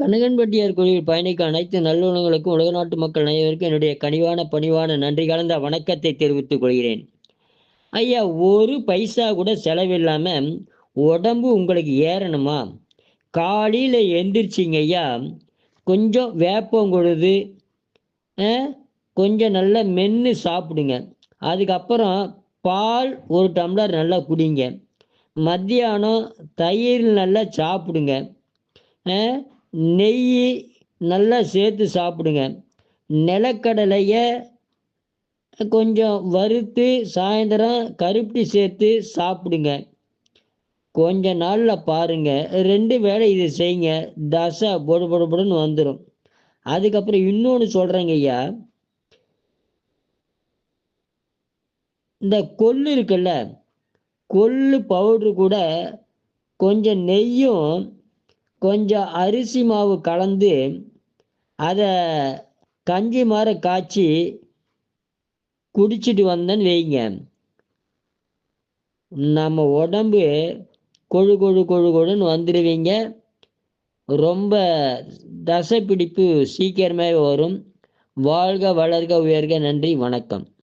கனகன்பட்டியார் கோயில் பயணிக்க அனைத்து நல்லுணங்களுக்கும் உலக நாட்டு மக்கள் அனைவருக்கும் என்னுடைய கனிவான பணிவான நன்றி கலந்த வணக்கத்தை தெரிவித்துக் கொள்கிறேன். ஐயா ஒரு பைசா கூட செலவில்லாமல் உடம்பு உங்களுக்கு ஏறணுமா? காலையில் எந்திரிச்சிங்க ஐயா. கொஞ்சம் வேப்பம் கொடுது கொஞ்சம் நல்லா மென்று சாப்பிடுங்க. அதுக்கப்புறம் பால் ஒரு டம்ளர் நல்லா குடிங்க. மத்தியானம் தயிர் நல்லா சாப்பிடுங்க. நெய் நல்லா சேர்த்து சாப்பிடுங்க. நிலக்கடலையை கொஞ்சம் வறுத்து சாயந்தரம் கருப்பட்டி சேர்த்து சாப்பிடுங்க. கொஞ்ச நாளில் பாருங்கள் ரெண்டு வேளை இதை செய்யுங்க. தசை பொடு பொடு பொடுன்னு வந்துடும் அதுக்கப்புறம் இன்னொன்று சொல்கிறேங்க ஐயா. இந்த கொள்ளு இருக்குல்ல கொள்ளு பவுட்ரு கூட கொஞ்சம் நெய்யும் கொஞ்சம் அரிசி மாவு கலந்து அதை கஞ்சி மாதிரி காய்ச்சி குடிச்சிட்டு வந்தேன்னு வைங்க. நம்ம உடம்பு கொழு கொழு கொழு கொழுன்னு வந்துடுவீங்க. ரொம்ப தசை பிடிப்பு சீக்கிரமே வரும். வாழ்க வளர்க உயர்க நன்றி வணக்கம்.